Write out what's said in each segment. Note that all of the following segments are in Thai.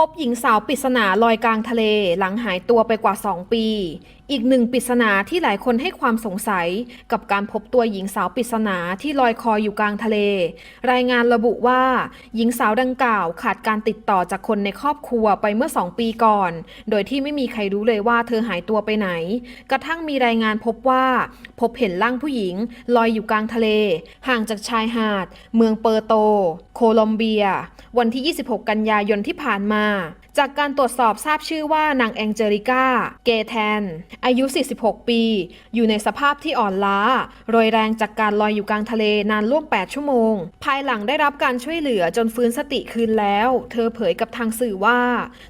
พบหญิงสาวปริศนาลอยกลางทะเลหลังหายตัวไปกว่า 2 ปี อีกหนึ่งปริศนาที่หลายคนให้ความสงสัย กับการพบตัวหญิงสาวปริศนาที่ลอยคออยู่กลางทะเล รายงานระบุว่า หญิงสาวดังกล่าวขาดการติดต่อจากคนในครอบครัวไปเมื่อ 2 ปีก่อน โดยที่ไม่มีใครรู้เลยว่าเธอหายตัวไปไหน กระทั่งมีรายงานพบว่า พบเห็นร่างผู้หญิง ลอยอยู่กลางทะเล ห่างจากชายหาด เมืองเปอร์โต โคลอมเบีย วันที่ 26 กันยายนที่ผ่านมา จากการตรวจสอบทราบชื่อว่านางแองเจลิก้า เกแทน อายุ 46 ปี อยู่ในสภาพที่อ่อนล้า โรยแรงจากการลอยอยู่กลางทะเลนานร่วม8ชั่วโมง ภายหลังได้รับการช่วยเหลือจนฟื้นสติคืนแล้ว เธอเผยกับทางสื่อว่า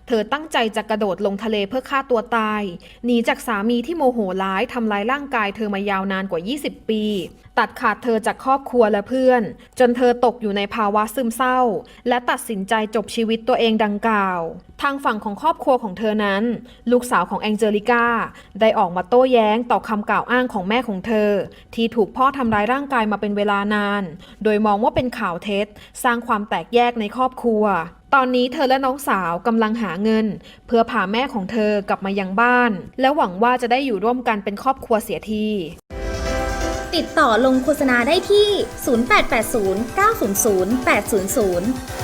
เธอตั้งใจจะกระโดดลงทะเลเพื่อฆ่าตัวตาย หนีจากสามีที่โมโหร้ายทำร้ายร่างกายเธอมายาวนานกว่า 20 ปี ตัดขาดเธอจากครอบครัวและเพื่อน จนเธอตกอยู่ในภาวะซึมเศร้า และตัดสินใจจบชีวิตตัวเองดังกล่าวทางฝั่งของครอบครัวของเธอนั้น ลูกสาวของแองเจลิก้า ได้ออกมาโต้แย้งต่อคำกล่าวอ้างของแม่ของเธอ ที่ถูกพ่อทำร้ายร่างกายมาเป็นเวลานาน โดยมองว่าเป็นข่าวเท็จ สร้างความแตกแยกในครอบครัว ตอนนี้เธอและน้องสาวกำลังหาเงิน เพื่อพาแม่ของเธอกลับมายังบ้าน และหวังว่าจะได้อยู่ร่วมกันเป็นครอบครัวเสียทีติดต่อลงโฆษณาได้ที่ 0880 900 800